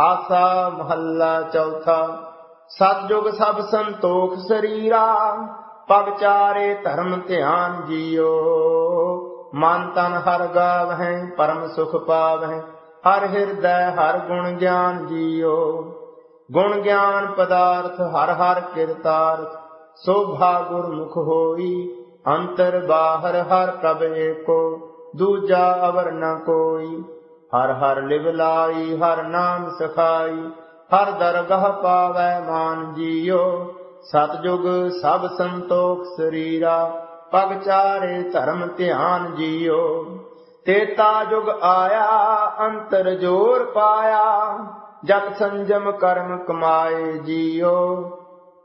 ਆਸਾ ਮਹੱਲਾ ਚੌਥਾ, ਸਤਜੁਗ ਸਭ ਸੰਤੋਖ ਸਰੀਰਾ ਪਗ ਚਾਰੇ ਧਰਮ ਧਿਆਨ ਜੀਓ। ਮਨ ਤਨ ਹਰ ਗਾਵਹਿ, ਪਰਮ ਸੁਖ ਪਾਵਹਿ, ਹਰ ਹਿਰਦੈ ਹਰ ਗੁਣ ਗਿਆਨ ਜੀਓ। ਗੁਣ ਗਿਆਨ ਪਦਾਰਥ ਹਰ ਹਰ ਕਿਰਤਾਰਥ, ਸੋਭਾ ਗੁਰਮੁਖ ਹੋਈ, ਅੰਤਰ ਬਾਹਰ ਹਰ ਪ੍ਰਭ ਏਕੋ, ਦੂਜਾ ਅਵਰ ਨ ਕੋਈ। ਹਰ ਹਰ ਲਿਵ ਲਾਈ, ਹਰ ਨਾਮ ਸਖਾਈ, ਹਰ ਦਰਗਹ ਪਾਵੈ ਮਾਨ ਜੀਓ। ਸਤਜੁਗ ਸਭ ਸੰਤੋਖ ਸਰੀਰਾ, ਪਗ ਚਾਰੇ ਧਰਮ ਧਿਆਨ ਜੀਓ। ਤੇਤਾ ਜੁਗ ਆਇਆ, ਅੰਤਰ ਜੋਰ ਪਾਇਆ ਜਗ ਸੰਜਮ ਕਰਮ ਕਮਾਏ ਜੀਓ।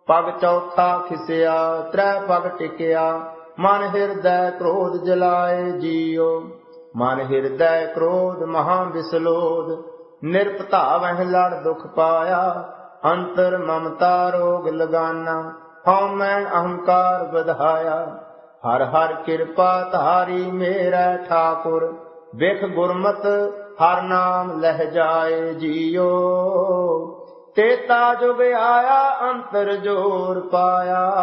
ਪਗ ਚੌਥਾ ਖਿਸਿਆ, ਤ੍ਰੈ ਪਗ ਟਿਕਿਆ, ਮਨ ਹਿਰਦੈ ਕ੍ਰੋਧ ਜਲਾਏ ਜੀਓ। ਮਨ ਹਿਰਦੈ ਕ੍ਰੋਧ ਮਹਾ ਵਿਸਲੋਧ ਨਿਰਪਤਾਵਹਿ ਲੜ ਦੁਖ ਪਾਇਆ, ਅੰਤਰ ਮਮਤਾ ਰੋਗ ਲਗਾਨਾ ਹਉ ਮੈਂ ਅਹੰਕਾਰ ਵਧਾਇਆ। ਹਰ ਹਰ ਕਿਰਪਾ ਧਾਰੀ ਮੇਰਾ ਠਾਕੁਰ, ਵਿਖ ਗੁਰਮਤ ਹਰ ਨਾਮ ਲਹਿ ਜਾਏ ਜੀਓ। ਤੇਤਾ ਜੁਗ ਆਇਆ, ਅੰਤਰ ਜੋਰ ਪਾਇਆ।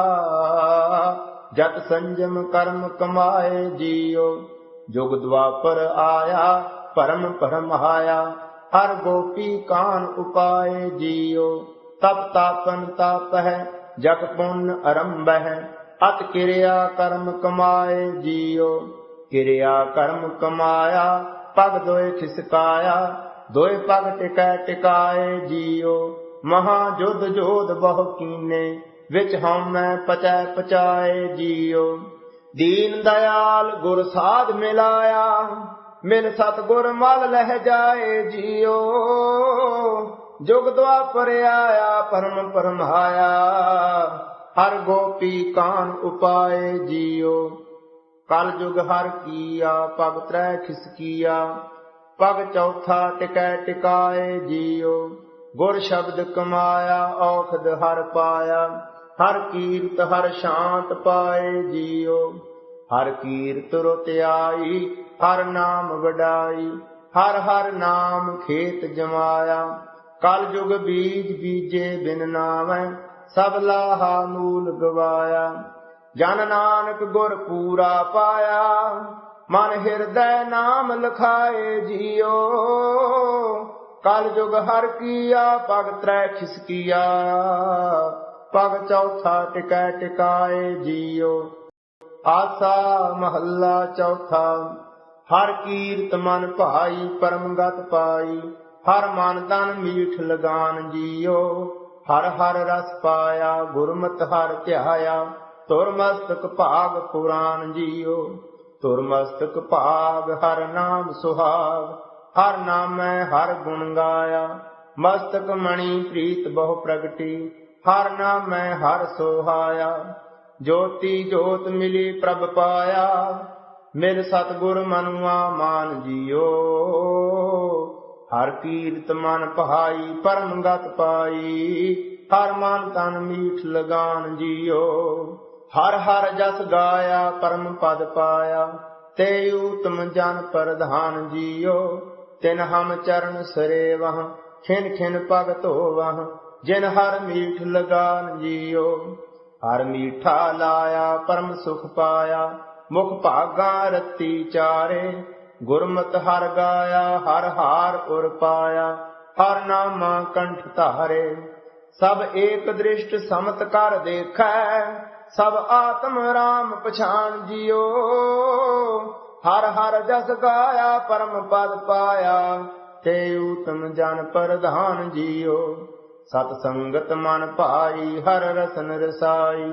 ਜਤ ਸੰਜਮ ਕਰਮ ਕਮਾਏ ਜੀਓ। ਜੁਗ ਦਵਾਪਰ ਆਇਆ, ਪਰਮ ਪਰਮਹਾਇਆ ਹਰ ਗੋਪੀ ਕਾਨ ਉਪਾਏ ਜੀਓ, ਤਪ ਤਾਪਨ ਤਪ ਹੈ ਜਗ ਪੁੰਨ ਅਰੰਭ ਹੈ। ਅਤ ਕਿਰਿਆ ਕਰਮ ਕਮਾਏ ਜੀਓ, ਕਿਰਿਆ ਕਰਮ ਕਮਾਇਆ, ਪਗ ਦੋਏ ਖਿਸਕਾਇਆ। ਦੋਏ ਪਗ ਟਿਕੈ ਟਿਕਾਏ ਜੀਓ, ਮਹਾ ਜੁਧ ਜੋਦ ਬਹੁ ਕੀਨੇ, ਵਿੱਚ ਹਉਮੈ ਪਚੈ ਪਚਾਏ ਜੀਓ। ਦੀਨ ਦਇਆਲ ਗੁਰ ਸਾਧ ਮਿਲਾਇਆ ਮਿਲ ਸਤ ਗੁਰ ਮਲ ਲਹਿ ਜਾਏ ਜੀਓ। ਜੁਗ ਦੁਆਪਰ ਆਇਆ ਪਰਮ ਪਰਮਾਇਆ ਹਰ ਗੋਪੀ ਕਾਨ ਉਪਾਏ ਜੀਓ। ਕਲ ਜੁਗ ਹਰ ਕੀਆ, ਪਗ ਤ੍ਰੈ ਖਿਸਕੀਆ ਪਗ ਚੌਥਾ ਟਿਕੈ ਟਿਕਾਏ ਜੀਓ। ਗੁਰ ਸ਼ਬਦ ਕਮਾਇਆ, ਔਖਦ ਹਰ ਪਾਇਆ। ਹਰ ਕੀਰਤ ਹਰ ਸ਼ਾਂਤ ਪਾਏ ਜੀਓ, ਹਰ ਕੀਰਤ ਰੁਤ ਆਈ, ਹਰ ਨਾਮ ਵਡਾਈ, ਹਰ ਹਰ ਨਾਮ ਖੇਤ ਜਮਾਇਆ। ਕਲ ਜੁਗ ਬੀਜ ਬੀਜੇ ਬਿਨ ਨਾਵੈ ਸਭ ਲਾਹਾ ਮੂਲ ਗਵਾਇਆ। ਜਨ ਨਾਨਕ ਗੁਰ ਪੂਰਾ ਪਾਇਆ, ਮਨ ਹਿਰਦੈ ਨਾਮ ਲਖਾਏ ਜੀਓ। ਕਲ ਜੁਗ ਹਰ ਕੀਆ ਪਗ ਤ੍ਰੈ ਖਿਸਕੀਆ। ਪਗ ਚੌਥਾ ਟਿਕੈ ਟਿਕਾਏ ਜੀਓ। ਆਸਾ ਮਹੱਲਾ ਚੌਥਾ, ਹਰ ਕੀਰਤ ਮਨ ਭਾਈ ਪਰਮਗਤ ਪਾਈ, ਹਰ ਮਨ ਤਨ ਮੀਠ ਲਗਾਨ ਜੀਓ। ਹਰ ਹਰ ਰਸ ਪਾਇਆ, ਗੁਰਮਤ ਹਰ ਧਿਆਇਆ ਤੁਰ ਮਸਤਕ ਭਾਗ ਪੁਰਾਨ ਜੀਓ। ਤੁਰ ਮਸਤਕ ਭਾਗ ਹਰ ਨਾਮ ਸੁਹਾਗ, ਹਰ ਨਾਮੈ ਹਰ ਗੁਣ ਗਾਇਆ। ਮਸਤਕ ਮਣੀ ਪ੍ਰੀਤ ਬਹੁ ਪ੍ਰਗਟੀ ਹਰ ਨਾਮੈ ਹਰ ਸੋਹਾਇਆ, ਜੋਤੀ ਜੋਤ ਮਿਲੀ ਪ੍ਰਭ ਪਾਇਆ, ਮਿਲ ਸਤਗੁਰ ਮਨੁਆ ਮਾਨ ਜੀਓ। ਹਰ ਕੀਰਤ ਮਨ ਪਹਾਈ, ਪਰਮ ਗਤ ਪਾਈ, ਹਰ ਮਨ ਤਨ ਮੀਠ ਲਗਾਨ ਜਿਓ। ਹਰ ਹਰ ਜਸ ਗਾਇਆ, ਪਰਮ ਪਦ ਪਾਇਆ, ਤੇ ਊਤਮ ਜਨ ਪ੍ਰਧਾਨ ਜਿਓ। ਤਿਨ ਹਮ ਚਰਨ ਸਰੇਵਹ, ਖਿਨ ਖਿਨ ਪਗ ਧੋਵਹ ਜਿਨ ਹਰ ਮੀਠ ਲਗਾਨ ਜੀਓ, ਹਰ ਮੀਠਾ ਲਾਇਆ, ਪਰਮ ਸੁਖ ਪਾਇਆ, ਮੁਖ ਭਾਗਾ ਰਤੀ ਚਾਰੇ, ਗੁਰਮਤ ਹਰ ਗਾਇਆ, ਹਰ ਹਾਰ ਉਰ ਪਾਇਆ, ਹਰ ਨਾਮਾ ਕੰਠ ਧਾਰੇ। ਸਭ ਏਕ ਦ੍ਰਿਸ਼ਟ ਸਮਤ ਕਰ ਦੇਖੈ, ਸਭ ਆਤਮ ਰਾਮ ਪਛਾਨ ਜਿਓ। ਹਰ ਹਰ ਜਸ ਗਾਇਆ, ਪਰਮ ਪਦ ਪਾਇਆ, ਤੇ ਊਤਮ ਜਨ ਪ੍ਰਧਾਨ ਜਿਓ। ਸਤ ਸੰਗਤ ਮਨ ਭਾਈ, ਹਰ ਰਸਨ ਰਸਾਈ,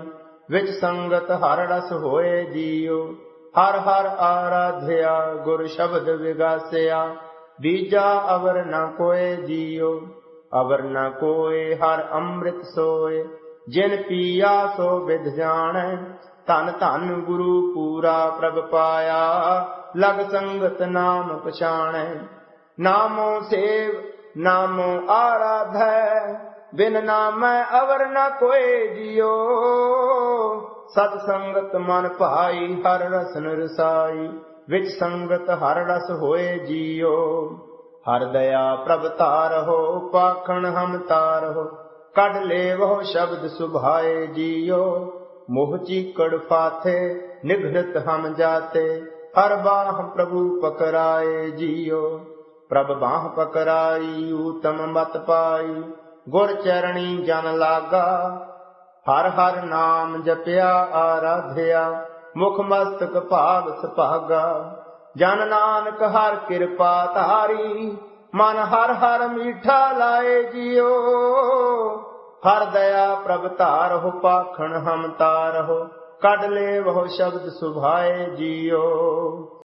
ਵਿੱਚ ਸੰਗਤ ਹਰ ਰਸ ਹੋਏ ਜੀਓ ਹਰ ਹਰ ਆਰਾਧਿਆ, ਗੁਰ ਸ਼ਬਦ ਵਿਗਾਸਿਆ, ਬੀਜਾ ਅਵਰ ਨ ਕੋਏ ਜੀਓ ਅਵਰ ਨ ਕੋਏ, ਹਰ ਅੰਮ੍ਰਿਤ ਸੋਏ, ਜਿਨ ਪੀਆ ਸੋ ਵਿਦ ਜਾਣੈ। ਧਨ ਧਨ ਗੁਰੂ ਪੂਰਾ ਪ੍ਰਭ ਪਾਇਆ, ਲਗ ਸੰਗਤ ਨਾਮ ਪਛਾਣੈ। ਨਾਮੋ ਸੇਵ ਨਾਮੋ ਆਰਾਧੈ, ਬਿਨ ਨਾਮੈ ਅਵਰ ਨ ਕੋਏ ਜਿਓ। ਸਤ ਸੰਗਤ ਮਨ ਭਾਈ, ਹਰ ਰਸਨ ਰਸਾਈ, ਵਿੱਚ ਸੰਗਤ ਹਰ ਰਸ ਹੋਏ ਜੀਓ। ਹਰ ਦਇਆ ਪ੍ਰਭ ਤਾਰਹੁ ਪਾਖਣ ਹਮ ਤਾਰਹੁ ਕੱਢ ਲੇਵਹੁ ਸ਼ਬਦ ਸੁਭਾਏ ਜੀਓ। ਮੋਹ ਚੀਕੜ ਫਾਥੇ ਨਿਘਰਤ ਹਮ ਜਾਤੇ, ਹਰ ਬਾਹ ਪ੍ਰਭੂ ਪਕਰਾਏ ਜੀਓ। ਪ੍ਰਭ ਬਾਹ ਪਕਰਾਈ ਊਤਮ ਮਤ ਪਾਈ। ਗੁਰ ਚਰਣੀ ਜਨ ਲਾਗਾ, ਹਰ ਹਰ ਨਾਮ ਜਪਿਆ, ਆਰਾਧਿਆ। ਮੁਖ ਮਸਤਕ ਭਾਗ ਸੁਭਾਗਾ। ਜਨ ਨਾਨਕ ਹਰ ਕਿਰਪਾ ਧਾਰੀ, ਮਨ ਹਰ ਹਰ ਮੀਠਾ ਲਾਏ ਜਿਉ ਹਰ ਦਇਆ ਪ੍ਰਭ ਧਾਰਹੁ, ਪਾਖਣ ਹਮ ਤਾਰਹੁ। ਕੱਢ ਲੈ ਬਹੁ ਸ਼ਬਦ ਸੁਭਾਏ ਜਿਉ